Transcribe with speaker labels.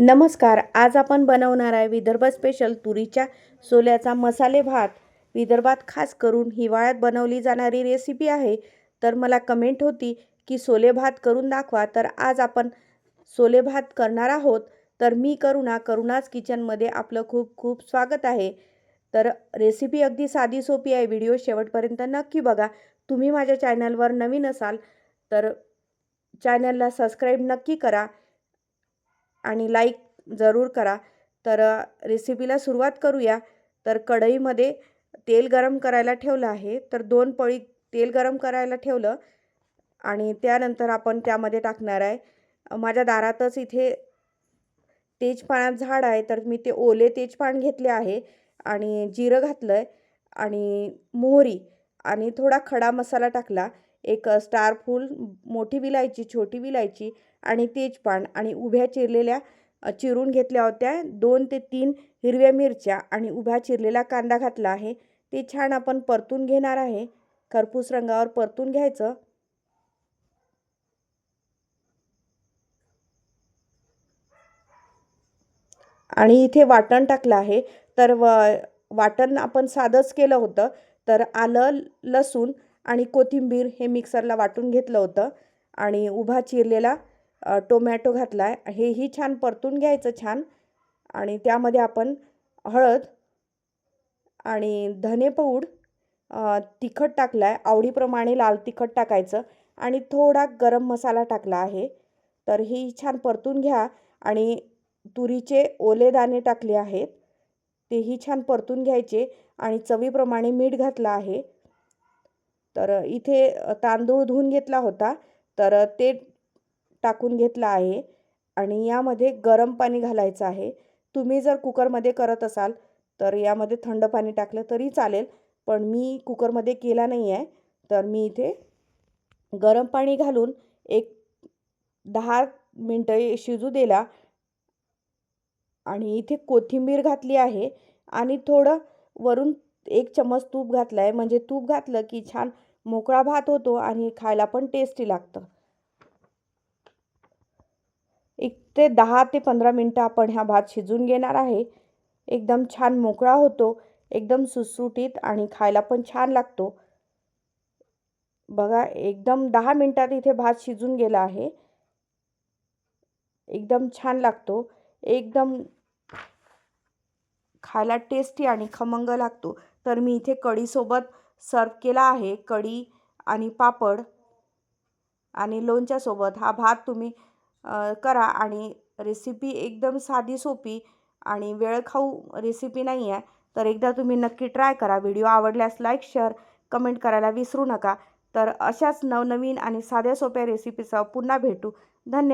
Speaker 1: नमस्कार आज आपण बनवणार आहे विदर्भ स्पेशल तुरीच्या सोल्याचा मसाले भात. विदर्भात खास करून हिवाळ्यात बनवली जाणारी रेसिपी आहे. तर मला कमेंट होती की सोले भात करून दाखवा. तर आज आपण सोले भात करणार आहोत. तर मी करुणा करुणाच किचनमध्ये आपलं खूप खूप स्वागत आहे. तर रेसिपी अगदी साधी सोपी आहे. व्हिडिओ शेवटपर्यंत नक्की बघा. तुम्ही माझ्या चॅनलवर नवीन असाल तर चॅनलला सबस्क्राईब नक्की करा. आणि लाईक जरूर करा. तर रेसिपीला सुरुवात करूया. तर कढईमध्ये तेल गरम करायला ठेवलं आहे. तर दोन पळी तेल गरम करायला ठेवलं. आणि त्यानंतर आपण त्यामध्ये टाकणार आहे. माझ्या दारातच इथे तेजपानात झाड आहे. तर मी ते ओले तेजपान घेतले आहे. आणि जिरं घातलं आहे आणि मोहरी आणि थोडा खडा मसाला टाकला. एक स्टार फूल मोठी विलायची छोटी विलायची आणि तेजपान आणि उभ्या चिरलेल्या चिरून घेतल्या होत्या. दोन ते तीन हिरव्या मिरच्या आणि उभ्या चिरलेला कांदा घातला आहे. ते छान आपण परतून घेणार आहे. खरपूस रंगावर परतून घ्यायचं. आणि इथे वाटण टाकलं आहे. तर व वाटण आपण साधंच केलं होतं. तर आलं लसूण आणि कोथिंबीर हे मिक्सरला वाटून घेतलं होतं आणि उभा चिरलेला टोमॅटो घातला आहे हेही छान परतून घ्यायचं छान. आणि त्यामध्ये आपण हळद आणि धनेपूड तिखट टाकला आहे आवडीप्रमाणे लाल तिखट टाकायचं. आणि थोडा गरम मसाला टाकला आहे. तर ही छान परतून घ्या. आणि तुरीचे ओले दाणे टाकले आहेत. तेही छान परतून घ्यायचे. आणि चवीप्रमाणे मीठ घातलं आहे. तर इथे तांदूळ धुवून घेतला होता. तर ते टाकून घेतलं आहे आणि यामध्ये गरम पाणी घालायचं आहे. तुम्ही जर कुकरमध्ये करत असाल तर यामध्ये थंड पाणी टाकलं तरी चालेल पण मी कुकरमध्ये केला नाही आहे तर मी इथे गरम पाणी घालून एक दहा मिनटं शिजू दिला आणि इथे कोथिंबीर घातली आहे आणि थोडं वरून एक चमच तूप घातलं आहे म्हणजे तूप घातलं की छान मोकळा भात होतो आणि खायला पण टेस्टी लागतं. एक ते दहा ते पंधरा मिनटं आपण ह्या भात शिजून घेणार आहे. एकदम छान मोकळा होतो. एकदम सुटसुटीत आणि खायला पण छान लागतो. बघा एकदम दहा मिनटात इथे भात शिजून गेला आहे. एकदम छान लागतो. एकदम खायला टेस्टी आणि खमंग लागतो. तर मी इथे कढीसोबत सर्व केला आहे. कढी आणि पापड आणि लोणच्यासोबत. हा भात तुम्ही करा आणि रेसिपी एकदम साधी सोपी आणि वेळ खाऊ रेसिपी नाही आहे तर एकदा तुम्ही नक्की ट्राय करा. व्हिडिओ आवडल्यास लाईक शेअर कमेंट करायला विसरू नका. तर अशाच नवनवीन आणि साध्या सोप्या रेसिपीसह पुन्हा भेटू. धन्यवाद